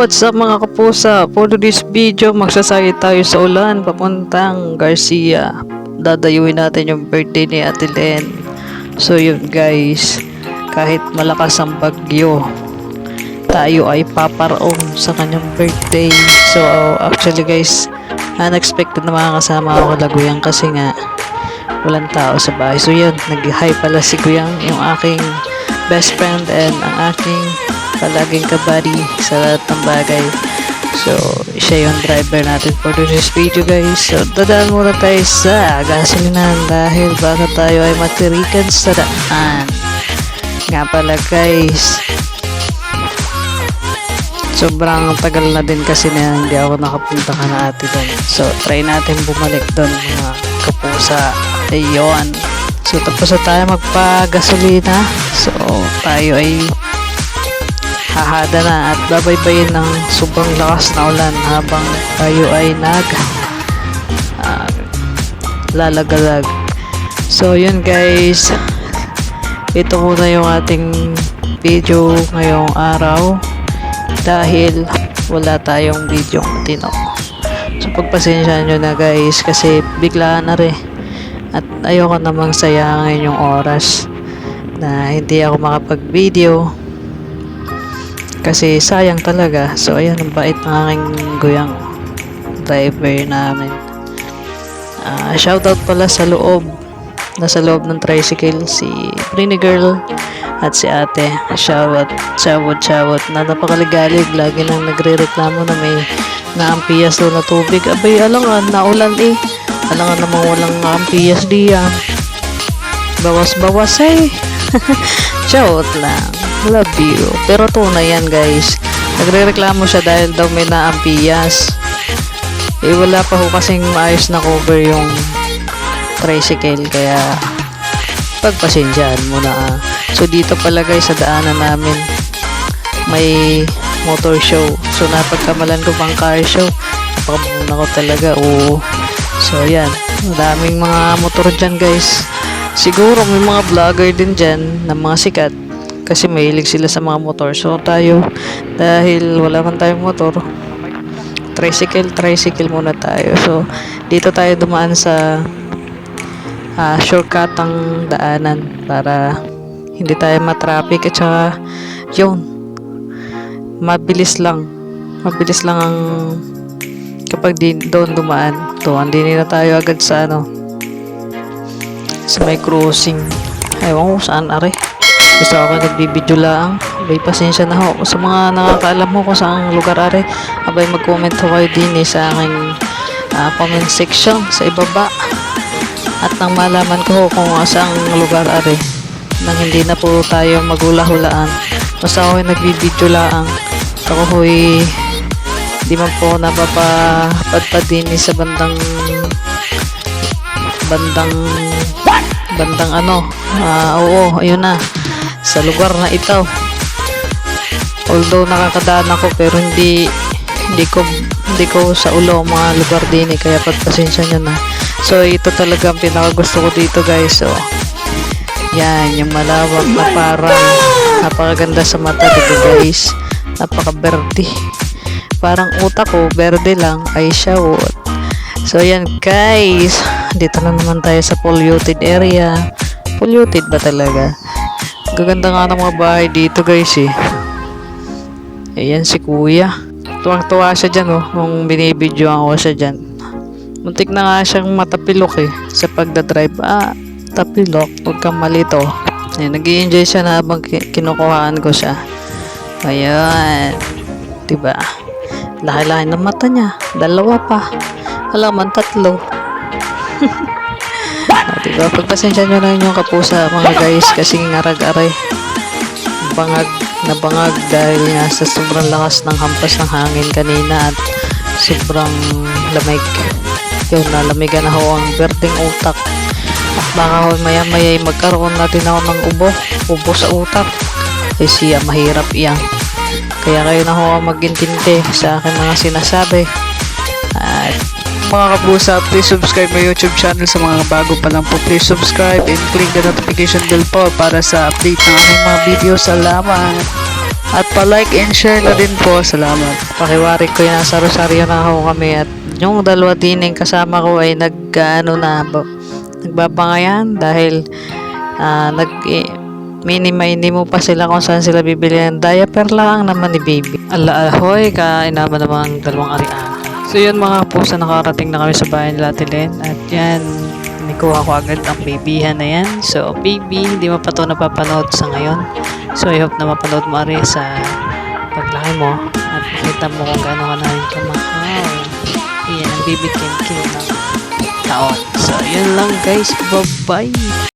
what's up mga kapusa? For this video, magsasakay tayo sa ulan papuntang Garcia. Dadayuin natin yung birthday ni Ate Len. So yun guys, kahit malakas ang bagyo, tayo ay paparaong sa kanyang birthday. So actually guys, unexpected na makakasama ako kala Guyang kasi nga walang tao sa bahay. So yun, nag-hi pala si Guyang, yung aking best friend and ang aking palaging kabady sa lahat ng bagay. So, siya yung driver natin for this video guys. So, dadaan muna tayo sa gasolinan dahil baka tayo ay matirikan sa daan. Nga pala guys, sobrang tagal na din kasi na hindi ako nakapunta ka na ate doon. So, try natin bumalik doon mga kapusa. Ayun. So, tapos na tayo magpa-gasolina. So, tayo ay hahada na at babaybayin ng sobrang lakas na ulan habang tayo ay nag uh, lalagalag. So, yun guys. Ito muna yung ating video ngayong araw dahil wala tayong video matino. So, pagpasensya nyo na guys kasi biglaan na rin. At ayoko namang sayangin yung oras na hindi ako makapag-video kasi sayang talaga. So, ayan, ang bait ng aking guyang driver namin. Uh, shoutout pala sa loob. Nasa loob ng tricycle si Brini Girl at si ate. Shoutout, shoutout, shoutout. Na napakaligalig. Lagi nang nagre-reklamo na may naampiyas daw na tubig. Abay, alangan, naulan eh. Alangan namang walang naampiyas diyan. Bawas-bawas eh. Shoutout lang. Love you. Pero tunay yan guys. Nagre-reklamo siya dahil daw may naampiyas. Eh wala pa ho kasing maayos na cover yung tricycle kaya pagpasensyaan mo na ah. So dito pala guys sa daanan namin may motor show. So napagkamalan ko pang car show. Napakabuna ko talaga. Oo. So yan. Daming mga motor dyan guys. Siguro may mga vlogger din dyan na mga sikat kasi mahilig sila sa mga motor. So tayo, dahil wala man tayong motor, tricycle, tricycle muna tayo. So dito tayo dumaan sa uh, shortcut ang daanan para hindi tayo matraffic at saka yun, mabilis lang. Mabilis lang ang kapag di, doon dumaan. To, hindi na tayo agad sa ano sa may crossing. Ewan ko saan are. Gusto ako nagbibideo lang. Abay, pasensya na ho. Sa mga nakakaalam mo kung saan lugar are, abay, mag-comment ho kayo din eh, sa aking uh, comment section sa ibaba. At nang malaman ko ho kung saan lugar are, nang hindi na po tayo magula-hulaan. Basta ako nagbibideo lang. Ako ho'y di man po napapapadpad din eh, sa bandang bandang bandang ano uh, oo ayun na sa lugar na ito. Although nakakadaan ako pero hindi hindi ko hindi ko sa ulo mga lugar din eh kaya pagpasensya nyo na. So ito talaga ang pinaka gusto ko dito guys. So yan yung malawak na parang napakaganda sa mata dito guys. Napaka berde parang utak ko berde lang ay shout so yan guys. Dito na naman tayo sa polluted area. Polluted ba talaga Gaganda nga ng mga bahay dito guys eh. Ayan si kuya. Tuwang-tuwa siya dyan oh. Nung binibidyo ako siya dyan. Muntik na nga siyang matapilok eh. Sa pagdadrive. Ah, tapilok. Huwag kang malito. Ayan, nag enjoy siya na habang kinukuhaan ko siya. Ayan. Diba? Laki-laki ng mata niya. Dalawa pa. Alam man tatlo. Ah, diba? Pagpasensya nyo na yung kapusa mga guys kasi ngarag-aray. Bangag na bangag dahil nga sa sobrang lakas ng hampas ng hangin kanina at sobrang lamig. Yun, nalamigan na ho ang berdeng utak. At baka ho maya maya magkaroon natin ako ng ubo. Ubo sa utak. Eh siya mahirap iyang. Kaya kayo na ho magintindi sa aking mga sinasabi. At mga kabusa, please subscribe my YouTube channel sa mga bago pa lang po. Please subscribe and click the notification bell po para sa update ng aking mga video. Salamat! At pa-like and share na din po. Salamat. Pakiwari ko yung nasa Rosario na ako kami at yung dalawa din yung kasama ko ay nag ano na ba, nagbabangayan dahil ah, nag eh, mini-mini mo pa sila kung saan sila bibili ng diaper lang naman ni baby. Ala ahoy, kain naman naman ang dalawang ari-ari. So yun mga pusa, nakarating na kami sa bahay nila Ate Len. At yan, nikuha ko agad ang babyhan na yan. So baby, hindi mo pa ito napapanood sa ngayon. So I hope na mapanood mo ari sa paglaki mo at makita mo kung gaano ka namin kamahal. Yan ang baby Kim Kim ng taon. So yun lang guys, bye-bye!